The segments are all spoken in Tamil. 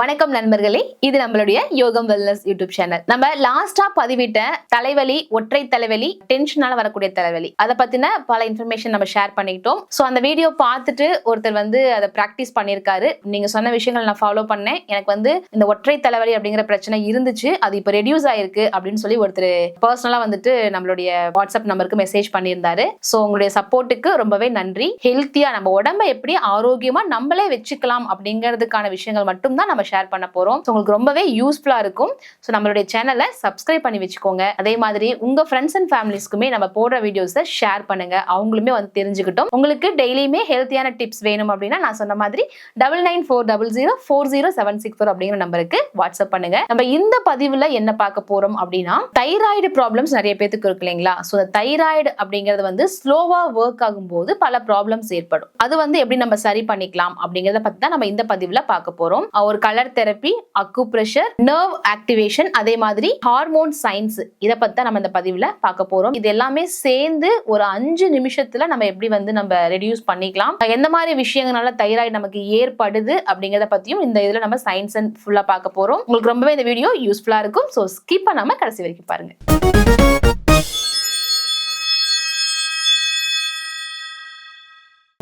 வணக்கம் நண்பர்களே. இது நம்மளுடைய யோகம் வெல்னஸ் யூடியூப் சேனல். நம்ம லாஸ்டா பதிவிட்ட தலைவலி ஒற்றை தலைவலி டென்ஷனால வரக்கூடிய தலைவலி. அதை பத்தின பல இன்ஃபர்மேஷன் நம்ம ஷேர் பண்ணிக்கிட்டோம். ஸோ அந்த வீடியோ பார்த்துட்டு ஒருத்தர் வந்து அதை ப்ராக்டிஸ் பண்ணியிருக்காரு. நீங்க சொன்ன விஷயங்கள் நான் ஃபாலோ பண்ணேன். எனக்கு வந்து இந்த ஒற்றை தலைவலி அப்படிங்கிற பிரச்சனை இருந்துச்சு. அது இப்போ ரெடியூஸ் ஆயிருக்கு அப்படின்னு சொல்லி ஒருத்தர் பர்சனலா வந்துட்டு நம்மளுடைய வாட்ஸ்அப் நம்பருக்கு மெசேஜ் பண்ணியிருந்தாரு. ஸோ உங்களுடைய சப்போர்ட்டுக்கு ரொம்பவே நன்றி. ஹெல்த்தியா நம்ம உடம்ப எப்படி ஆரோக்கியமா நம்மளே வச்சுக்கலாம் அப்படிங்கிறதுக்கான விஷயங்கள் மட்டும் தான் நம்ம ஷேர் பண்ண போறோம். ஸோ உங்களுக்கு ரொம்பவே யூஸ்ஃபுல்லா இருக்கும். ஸோ நம்மளுடைய சேனலை சப்ஸ்கிரைப் பண்ணி வச்சுக்கோங்க. அதே மாதிரி உங்க ஃப்ரெண்ட்ஸ் அண்ட் ஃபேமிலிஸ்க்குமே நம்ம போடுற வீடியோஸை ஷேர் பண்ணுங்க. அவங்களுமே வந்து தெரிஞ்சுக்கிட்டோம். உங்களுக்கு டெய்லியுமே ஹெல்த்தியான டிப்ஸ் வேணும் அப்படின்னா நான் சொன்ன மாதிரி double nine four double zero four zero seven six four அப்படிங்கிற நம்பருக்கு வாட்ஸ்அப் பண்ணுங்க. நம்ம இந்த பதிவுல என்ன பார்க்க போறோம் அப்படின்னா தைராய்டு ப்ராப்ளம்ஸ் நிறைய பேத்துக்கு இருக்கு இல்லைங்களா? ஸோ தைராய்டு அப்படிங்கிறது வந்து ஸ்லோவா ஒர்க் ஆகும்போது பல ப்ராப்ளம்ஸ் ஏற்படும். அது வந்து எப்படி நம்ம சரி பண்ணிக்கலாம் அப்படிங்கிறத பத்தி தான் நம்ம இந்த பதிவுல பார்க்க போறோம். ஒரு colour therapy acupressure nerve activation அதே மாதிரி ஹார்மோன் சயின்ஸ் இதை பத்தி தான் நம்ம இந்த பதிவுல பார்க்க போறோம். இது எல்லாமே சேர்ந்து ஒரு அஞ்சு நிமிஷத்துல நம்ம எப்படி வந்து நம்ம ரெடியூஸ் பண்ணிக்கலாம். எந்த மாதிரி விஷயங்களால தைராய்டு நமக்கு ஏற்படுது அப்படிங்கறத பத்தியும் இந்த இதுல நம்ம சயின்ஸ் அண்ட் ஃபுல்லா பார்க்க போறோம். உங்களுக்கு ரொம்பவே இந்த வீடியோ யூஸ்ஃபுல்லா இருக்கும். ஸோ ஸ்கிப் பண்ணாம கடைசி வரைக்கும் பாருங்க.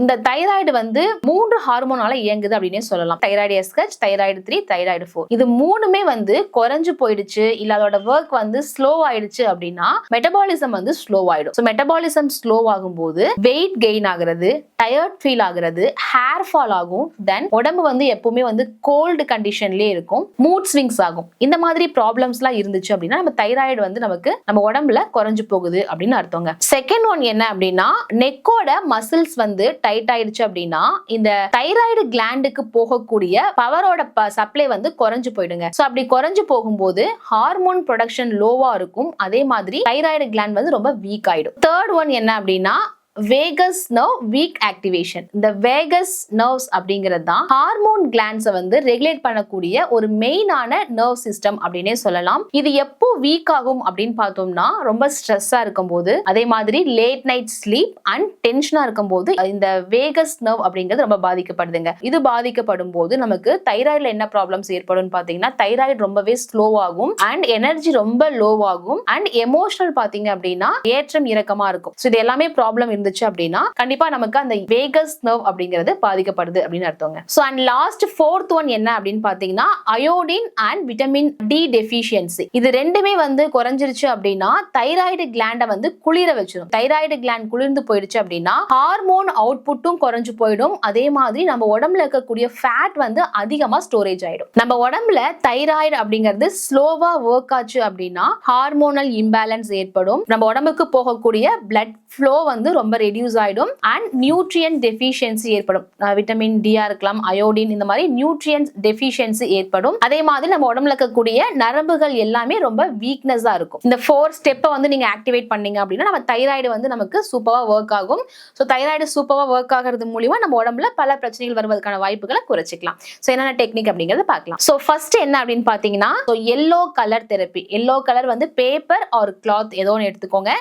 இந்த தைராய்டு வந்து மூன்று ஹார்மோனால இயங்குது அப்படின்னே சொல்லலாம். தைராய்டு எஸ்கச் தைராய்டு த்ரீ தைராய்டு ஃபோர் இது மூணுமே வந்து குறைஞ்சு போயிடுச்சு. இல்ல அதோட ஒர்க் வந்து ஸ்லோ ஆயிடுச்சு அப்படின்னா மெட்டபாலிசம் வந்து ஸ்லோ ஆயிடும். ஸோ மெட்டபாலிசம் ஸ்லோ ஆகும்போது வெயிட் கெயின் ஆகுறது டயர்ட் ஃபீல் ஆகுறது ஹேர் ஃபால் ஆகும். தென் உடம்பு வந்து எப்பவுமே வந்து கோல்டு கண்டிஷன்லயே இருக்கும். மூட் ஸ்விங்ஸ் ஆகும். இந்த மாதிரி ப்ராப்ளம்ஸ்லாம் இருந்துச்சு அப்படின்னா நம்ம தைராய்டு வந்து நமக்கு நம்ம உடம்புல குறைஞ்சு போகுது அப்படின்னு அர்த்தங்க. செகண்ட் ஒன் என்ன அப்படின்னா நெக்கோட மசில்ஸ் வந்து டைட் ஆயிடுச்சு அப்படின்னா இந்த தைராய்டு கிளாண்டுக்கு போகக்கூடிய பவரோட சப்ளை வந்து குறைஞ்சு போயிடுங்க. ஸோ அப்படி குறைஞ்சு போகும்போது ஹார்மோன் ப்ரொடக்ஷன் லோவா இருக்கும். அதே மாதிரி தைராய்டு கிளாண்ட் வந்து ரொம்ப வீக் ஆயிடும். தேர்ட் ஒன் என்ன அப்படின்னா வேகஸ் நர்வ் வீக் ஆக்டிவேஷன் இந்த வேகஸ் நர்வ்ஸ் அப்படிங்கிறது தான் ஹார்மோன் கிளான்ஸை வந்து ரெகுலேட் பண்ணக்கூடிய ஒரு மெயினான நர்வ் சிஸ்டம் அப்படின்னே சொல்லலாம். இது எப்போ வீக் ஆகும் அப்படின்னு பார்த்தோம்னா ரொம்ப ஸ்ட்ரெஸ்ஸாக இருக்கும்போது அதே மாதிரி லேட் நைட் ஸ்லீப் அண்ட் டென்ஷனாக இருக்கும்போது இந்த வேகஸ் நர்வ் அப்படிங்கிறது ரொம்ப பாதிக்கப்படுதுங்க. இது பாதிக்கப்படும் போது நமக்கு தைராய்டில் என்ன ப்ராப்ளம்ஸ் ஏற்படும் பார்த்தீங்கன்னா தைராய்டு ரொம்பவே ஸ்லோவாகும் அண்ட் எனர்ஜி ரொம்ப லோவாகும் அண்ட் எமோஷனல் பார்த்தீங்க அப்படின்னா ஏற்றம் இறக்கமாக இருக்கும். ஸோ இது எல்லாமே ப்ராப்ளம் இருந்துச்சு அப்படின்னா கண்டிப்பா நமக்கு அந்த வேகஸ் நர்வ் அப்படிங்கிறது பாதிக்கப்படுது அப்படின்னு அர்த்தங்க. So and last fourth one என்ன அப்படின்னு பாத்தீங்கன்னா iodine and vitamin D deficiency இது ரெண்டுமே வந்து குறைஞ்சிருச்சு அப்படின்னா தைராய்டு கிளாண்டை வந்து குளிர வச்சிடும் தைராய்டு கிளாண்ட் குளிர்ந்து போயிடுச்சு அப்படின்னா ஹார்மோன் அவுட்புட்டும் குறைஞ்சு போயிடும். அதே மாதிரி நம்ம உடம்புல இருக்கக்கூடிய ஃபேட் வந்து அதிகமா ஸ்டோரேஜ் ஆயிடும். நம்ம உடம்புல தைராய்டு அப்படிங்கிறது ஸ்லோவா ஒர்க் ஆச்சு அப்படின்னா ஹார்மோனல் இம்பேலன்ஸ் ஏற்படும். நம்ம உடம்புக்கு போகக்கூடிய பிளட் ஃப்ளோ வந்து ரொம்ப ரெடியூஸ் ஆகிடும் அண்ட் நியூட்ரியன் டெஃபிஷியன்சி ஏற்படும். விட்டமின் டியா இருக்கலாம் அயோடின் இந்த மாதிரி நியூட்ரியன்ஸ் டெஃபிஷியன்சி ஏற்படும். அதே மாதிரி நம்ம உடம்புல இருக்கக்கூடிய நரம்புகள் எல்லாமே ரொம்ப வீக்னஸா இருக்கும். இந்த ஃபோர் ஸ்டெப்பை வந்து நீங்க ஆக்டிவேட் பண்ணீங்க அப்படின்னா நம்ம தைராய்டு வந்து நமக்கு சூப்பராக ஒர்க் ஆகும். ஸோ தைராய்டு சூப்பராக ஒர்க் ஆகிறது மூலியமா நம்ம உடம்புல பல பிரச்சனைகள் வருவதற்கான வாய்ப்புகளை குறைச்சிக்கலாம். ஸோ என்னென்ன டெக்னிக் அப்படிங்கிறத பார்க்கலாம். ஸோ ஃபர்ஸ்ட் என்ன அப்படின்னு பார்த்தீங்கன்னா so yellow colour therapy yellow colour வந்து பேப்பர் ஆர் கிளாத் ஏதோ ஒன்று எடுத்துக்கோங்க.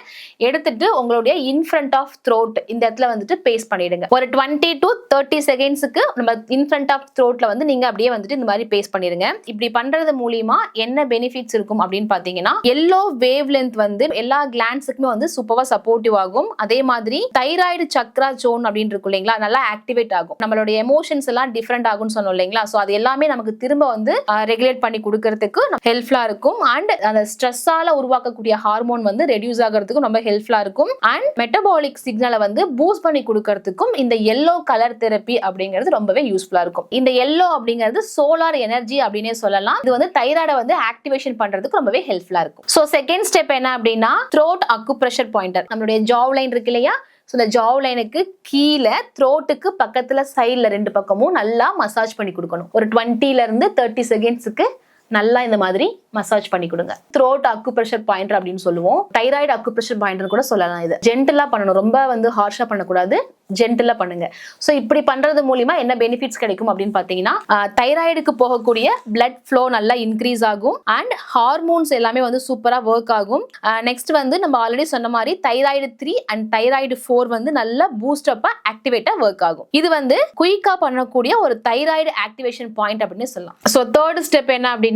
எடுத்துட்டு உங்களுடைய இன்ஃப்ரண்ட் ஆஃப் த்ரோட் இந்த இடத்துல வந்துட்டு பேஸ்ட் பண்ணிடுங்க. ஒரு டுவெண்ட்டி டு தேர்ட்டி செகண்ட்ஸுக்கு நம்ம இன்ஃப்ரண்ட் ஆஃப் த்ரோட்ல வந்து நீங்க அப்படியே வந்துட்டு இந்த மாதிரி பேஸ்ட் பண்ணிடுங்க. இப்படி பண்றது மூலியமா என்ன பெனிஃபிட்ஸ் இருக்கும் அப்படின்னு பாத்தீங்கன்னா எல்லோ வேவ் லென்த் வந்து எல்லா கிளான்ஸுக்குமே வந்து சூப்பரா சப்போர்ட்டிவ் ஆகும். அதே மாதிரி தைராய்டு சக்ரா ஜோன் அப்படின்னு இருக்கும் இல்லைங்களா நல்லா ஆக்டிவேட் ஆகும். நம்மளோட எமோஷன்ஸ் எல்லாம் டிஃப்ரெண்ட் ஆகும்னு சொன்னோம் இல்லைங்களா ஸோ அது எல்லாமே நமக்கு திரும்ப வந்து ரெகுலேட் பண்ணி கொடுக்கறதுக்கு ஹெல்ப்ஃபுல்லா இருக்கும். அண்ட் அந்த ஸ்ட்ரெஸ்ஸால உருவாக்கக்கூடிய ஹார்மோன் வந்து ரெடியூஸ் ஆகிறதுக்கும் ரொம்ப ஹெல்ப்ஃபுல்லா இருக்கும். அண்ட் மெட்டபாலிக் சிக்னலை வந்து பூஸ்ட் பண்ணி கொடுக்கறதுக்கும் இந்த எல்லோ கலர் தெரப்பி அப்படிங்கிறது ரொம்பவே யூஸ்ஃபுல்லா இருக்கும். இந்த எல்லோ அப்படிங்கிறது சோலார் எனர்ஜி அப்படின்னே சொல்லலாம். இது வந்து தைராய்டை வந்து ஆக்டிவேஷன் பண்றதுக்கு ரொம்பவே ஹெல்ப்ஃபுல்லா இருக்கும். ஸோ செகண்ட் ஸ்டெப் என்ன அப்படின்னா த்ரோட் அக்கு ப்ரெஷர் பாயிண்டர் நம்மளுடைய ஜாவ் லைன் இருக்கு இல்லையா? ஸோ இந்த ஜாவ் லைனுக்கு கீழே த்ரோட்டுக்கு பக்கத்துல சைடில் ரெண்டு பக்கமும் நல்லா மசாஜ் பண்ணி கொடுக்கணும். ஒரு 20 ல இருந்து தேர்ட்டி செகண்ட்ஸுக்கு நல்லா இந்த மாதிரி மசாஜ் பண்ணி கொடுங்க. த்ரோட் அக்கு பிரஷர் பாயிண்டர் அப்படின்னு சொல்லுவோம். தைராய்டு அக்கு ப்ரெஷர் பாயிண்டர் கூட சொல்லலாம் இது. ஜென்டலா பண்ணணும். ரொம்ப வந்து ஹார்ஷா பண்ணக்கூடாது. ஜென்டலா பண்ணுங்க. ஸோ இப்படி பண்றது மூலியமா என்ன பெனிஃபிட்ஸ் கிடைக்கும் அப்படின்னு பார்த்தீங்கன்னா தைராய்டுக்கு போகக்கூடிய பிளட் ஃப்ளோ நல்லா இன்க்ரீஸ் ஆகும். அண்ட் ஹார்மோன்ஸ் எல்லாமே வந்து சூப்பரா ஒர்க் ஆகும். நெக்ஸ்ட் வந்து நம்ம ஆல்ரெடி சொன்ன மாதிரி thyroid three and thyroid four வந்து நல்லா பூஸ்ட் அப்பா ஆக்டிவேட்டா ஒர்க் ஆகும். இது வந்து குயிக்கா பண்ணக்கூடிய ஒரு தைராய்டு ஆக்டிவேஷன் பாயிண்ட் அப்படின்னு சொல்லலாம். ஸோ தேர்ட் ஸ்டெப் என்ன அப்படின்னு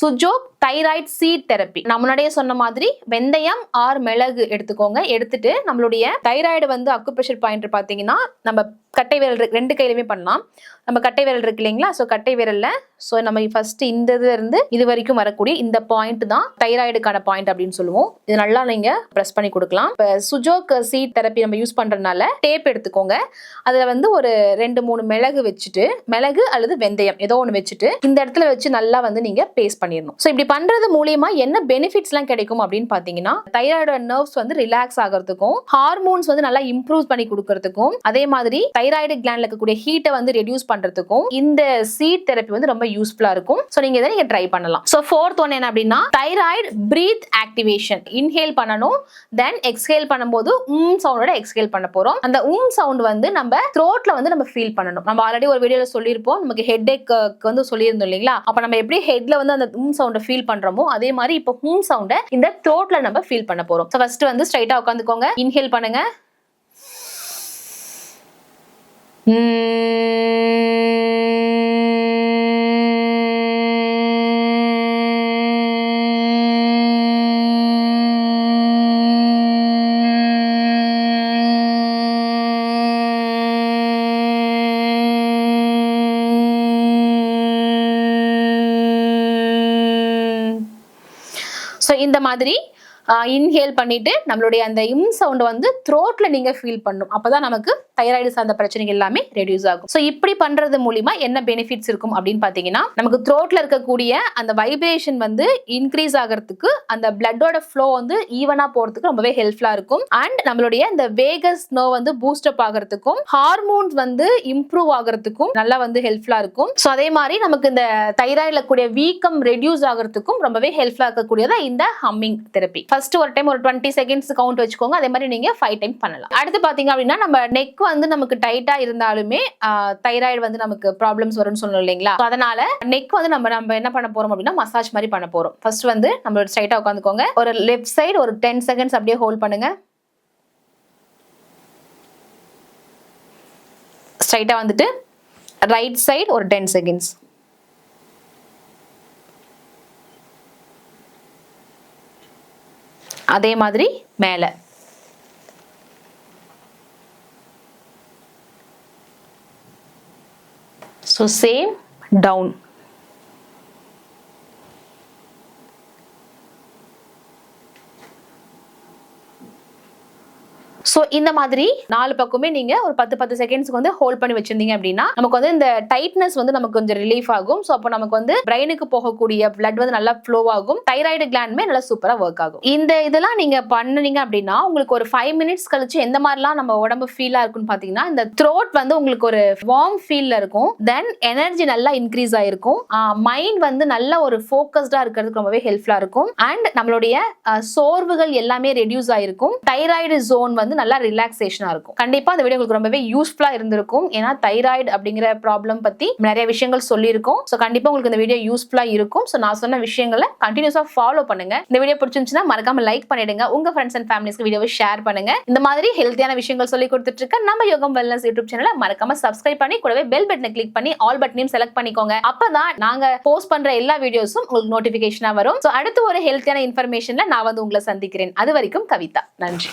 சுஜோக் தைராய்டு சீட் தெரப்பி நான் முன்னாடியே சொன்ன மாதிரி வெந்தயம் ஆர் மிளகு எடுத்துக்கோங்க. எடுத்துட்டு நம்மளுடைய தைராய்டு வந்து அக்குப்ரெஷர் பாயிண்ட் பார்த்தீங்கன்னா நம்ம கட்டை விரல் ரெண்டு கையிலுமே பண்ணலாம். நம்ம கட்டை விரல் இருக்கு இல்லைங்களா? ஸோ கட்டை விரல்ல ஸோ நம்ம ஃபர்ஸ்ட் இந்த இதுலேருந்து இது வரைக்கும் வரக்கூடிய இந்த பாயிண்ட் தான் தைராய்டுக்கான பாயிண்ட் அப்படின்னு சொல்லுவோம். இது நல்லா நீங்கள் ப்ரெஸ் பண்ணி கொடுக்கலாம். இப்போ சுஜோக் சீ தெரப்பி நம்ம யூஸ் பண்ணுறதுனால டேப் எடுத்துக்கோங்க. அதில் வந்து ஒரு ரெண்டு மூணு மிளகு வச்சுட்டு மிளகு அல்லது வெந்தயம் ஏதோ ஒன்று வச்சுட்டு இந்த இடத்துல வச்சு நல்லா வந்து நீங்கள் பேஸ்ட் பண்ணிடணும். ஸோ இப்படி பண்ணுறது மூலியமா என்ன பெனிஃபிட்ஸ்லாம் கிடைக்கும் அப்படின்னு பார்த்தீங்கன்னா தைராய்டோட நர்வ்ஸ் வந்து ரிலாக்ஸ் ஆகிறதுக்கும் ஹார்மோன்ஸ் வந்து நல்லா இம்ப்ரூவ் பண்ணி கொடுக்கறதுக்கும் அதே மாதிரி தைராய்டு கிளாண்ட்ல இருக்கக்கூடிய ஹீட்டை வந்து ரெடியூஸ் பண்றதுக்கும் இந்த சீட் தெரப்பி வந்து ரொம்ப யூஸ்ஃபுல்லா இருக்கும். ஸோ நீங்க இதை நீங்க ட்ரை பண்ணலாம். ஸோ ஃபோர்த் ஒன் என்ன அப்படின்னா தைராய்டு பிரீத் ஆக்டிவேஷன் இன்ஹேல் பண்ணணும் தென் எக்ஸ்ஹேல் பண்ணும்போது உம் சவுண்டோட எக்ஸ்ஹேல் பண்ண போறோம். அந்த உம் சவுண்ட் வந்து நம்ம த்ரோட்ல வந்து நம்ம ஃபீல் பண்ணணும். நம்ம ஆல்ரெடி ஒரு வீடியோல சொல்லியிருப்போம். நமக்கு ஹெட் வந்து சொல்லியிருந்தோம் இல்லைங்களா? அப்ப நம்ம எப்படி ஹெட்ல வந்து அந்த உம் சவுண்டை ஃபீல் பண்றோமோ அதே மாதிரி இப்போ ஹூம் சவுண்டை இந்த த்ரோட்ல நம்ம ஃபீல் பண்ண போறோம். ஸோ ஃபர்ஸ்ட் வந்து ஸ்ட்ரைட்டா உட்காந்துக்கோங்க. இன்ஹேல் பண்ணுங்க. ஸோ இந்த மாதிரி இன்ஹேல் பண்ணிட்டு நம்மளுடைய அந்த இம் சவுண்ட் வந்து த்ரோட்ல நீங்க ஃபீல் பண்ணும். அப்பதான் நமக்கு தைராய்டு சார்ந்த பிரச்சனைகள் எல்லாமே ரெடியூஸ் ஆகும். ஸோ இப்படி பண்றது மூலியமா என்ன பெனிஃபிட்ஸ் இருக்கும் அப்படின்னு பாத்தீங்கன்னா நமக்கு த்ரோட்ல இருக்கக்கூடிய அந்த வைப்ரேஷன் வந்து இன்க்ரீஸ் ஆகிறதுக்கு அந்த பிளட்டோட ஃப்ளோ வந்து ஈவனா போறதுக்கு ரொம்பவே ஹெல்ப்ஃபுல்லா இருக்கும். அண்ட் நம்மளுடைய இந்த வேகஸ் நோ வந்து பூஸ்ட் அப் ஆகிறதுக்கும் ஹார்மோன்ஸ் வந்து இம்ப்ரூவ் ஆகிறதுக்கும் நல்லா வந்து ஹெல்ப்ஃபுல்லா இருக்கும். ஸோ அதே மாதிரி நமக்கு இந்த தைராய்டில் கூடிய வீக்கம் ரெடியூஸ் ஆகிறதுக்கும் ரொம்பவே ஹெல்ப்ஃபுல்லா இருக்கக்கூடியதா இந்த ஹம்மிங் தெரப்பி ஃபர்ஸ்ட் ஒரு டைம் ஒரு டுவெண்ட்டி செகண்ட்ஸ் கவுண்ட் வச்சுக்கோங்க. அதே மாதிரி நீங்க ஃபைவ் டைம் பண்ணலாம். அடுத்து பாத்தீங்க அப்படின்னா நம்ம நெக் வந்து நமக்கு டைட்டா இருந்தாலுமே தைராய்டு வந்து நமக்கு ப்ராப்ளம்ஸ் வரும்னு சொல்லணும் இல்லைங்களா? அதனால நெக் வந்து நம்ம நம்ம என்ன பண்ண போறோம் அப்படின்னா மசாஜ் மாதிரி பண்ண போறோம். ஃபர்ஸ்ட் வந்து நம்ம ஸ்ட்ரைட்டா உட்காந்துக்கோங்க. ஒரு லெஃப்ட் சைடு ஒரு டென் செகண்ட்ஸ் அப்படியே ஹோல்ட் பண்ணுங்க. ஸ்ட்ரைட்டா வந்துட்டு ரைட் சைடு ஒரு டென் செகண்ட்ஸ் அதே மாதிரி மேலே. ஸோ சேம் டவுன் ஸோ இந்த மாதிரி நாலு பக்கமே நீங்க ஒரு பத்து பத்து செகண்ட்ஸ்க்கு வந்து ஹோல்ட் பண்ணி வச்சிருந்தீங்க அப்படின்னா நமக்கு வந்து இந்த டைட்னஸ் வந்து நமக்கு கொஞ்சம் ரிலீஃப் ஆகும். ஸோ அப்போ நமக்கு வந்து பிரெயினுக்கு போகக்கூடிய பிளட் வந்து நல்லா ஃப்ளோ ஆகும். தைராய்டு கிளாண்டுமே நல்லா சூப்பராக ஒர்க் ஆகும். இந்த இதெல்லாம் நீங்க பண்ணுனீங்க அப்படின்னா உங்களுக்கு ஒரு ஃபைவ் மினிட்ஸ் கழிச்சு எந்த மாதிரிலாம் நம்ம உடம்பு ஃபீலா இருக்குன்னு பாத்தீங்கன்னா இந்த த்ரோட் வந்து உங்களுக்கு ஒரு வார்ம் ஃபீல்ல இருக்கும். தென் எனர்ஜி நல்லா இன்க்ரீஸ் ஆயிருக்கும். மைண்ட் வந்து நல்ல ஒரு ஃபோக்கஸ்டா இருக்கிறதுக்கு ரொம்பவே ஹெல்ப்ஃபுல்லா இருக்கும். அண்ட் நம்மளுடைய சோர்வுகள் எல்லாமே ரெடியூஸ் ஆயிருக்கும். தைராய்டு ஜோன் வந்து நல்லா ரிலாக்ஸேஷனாக இருக்கும். கண்டிப்பா அந்த வீடியோ உங்களுக்கு ரொம்பவே யூஸ்ஃபுல்லா இருந்திருக்கும். ஏன்னா தைராய்டு அப்படிங்கிற ப்ராப்ளம் பத்தி நிறைய விஷயங்கள் சொல்லியிருக்கோம். ஸோ கண்டிப்பா உங்களுக்கு இந்த வீடியோ யூஸ்ஃபுல்லா இருக்கும். ஸோ நான் சொன்ன விஷயங்களை கண்டினியூஸாக ஃபாலோ பண்ணுங்க. இந்த வீடியோ பிடிச்சிருந்துச்சுன்னா மறக்காம லைக் பண்ணிடுங்க. உங்க ஃப்ரெண்ட்ஸ் அண்ட் ஃபேமிலிஸ்க்கு வீடியோவை ஷேர் பண்ணுங்க. இந்த மாதிரி ஹெல்த்தியான விஷயங்கள் சொல்லி கொடுத்துட்டு இருக்க நம்ம யோகம் வெல்னஸ் யூடியூப் சேனலை மறக்காம சப்ஸ்கிரைப் பண்ணி கூடவே பெல் பட்டனை கிளிக் பண்ணி ஆல் பட்டனையும் செலக்ட் பண்ணிக்கோங்க. அப்பதான் நாங்க போஸ்ட் பண்ற எல்லா வீடியோஸும் உங்களுக்கு நோட்டிபிகேஷனா வரும். ஸோ அடுத்து ஒரு ஹெல்த்தியான இன்ஃபர்மேஷன்ல நான் வந்து உங்களை சந்திக்கிறேன். அது வரைக்கும் கவிதா. நன்றி.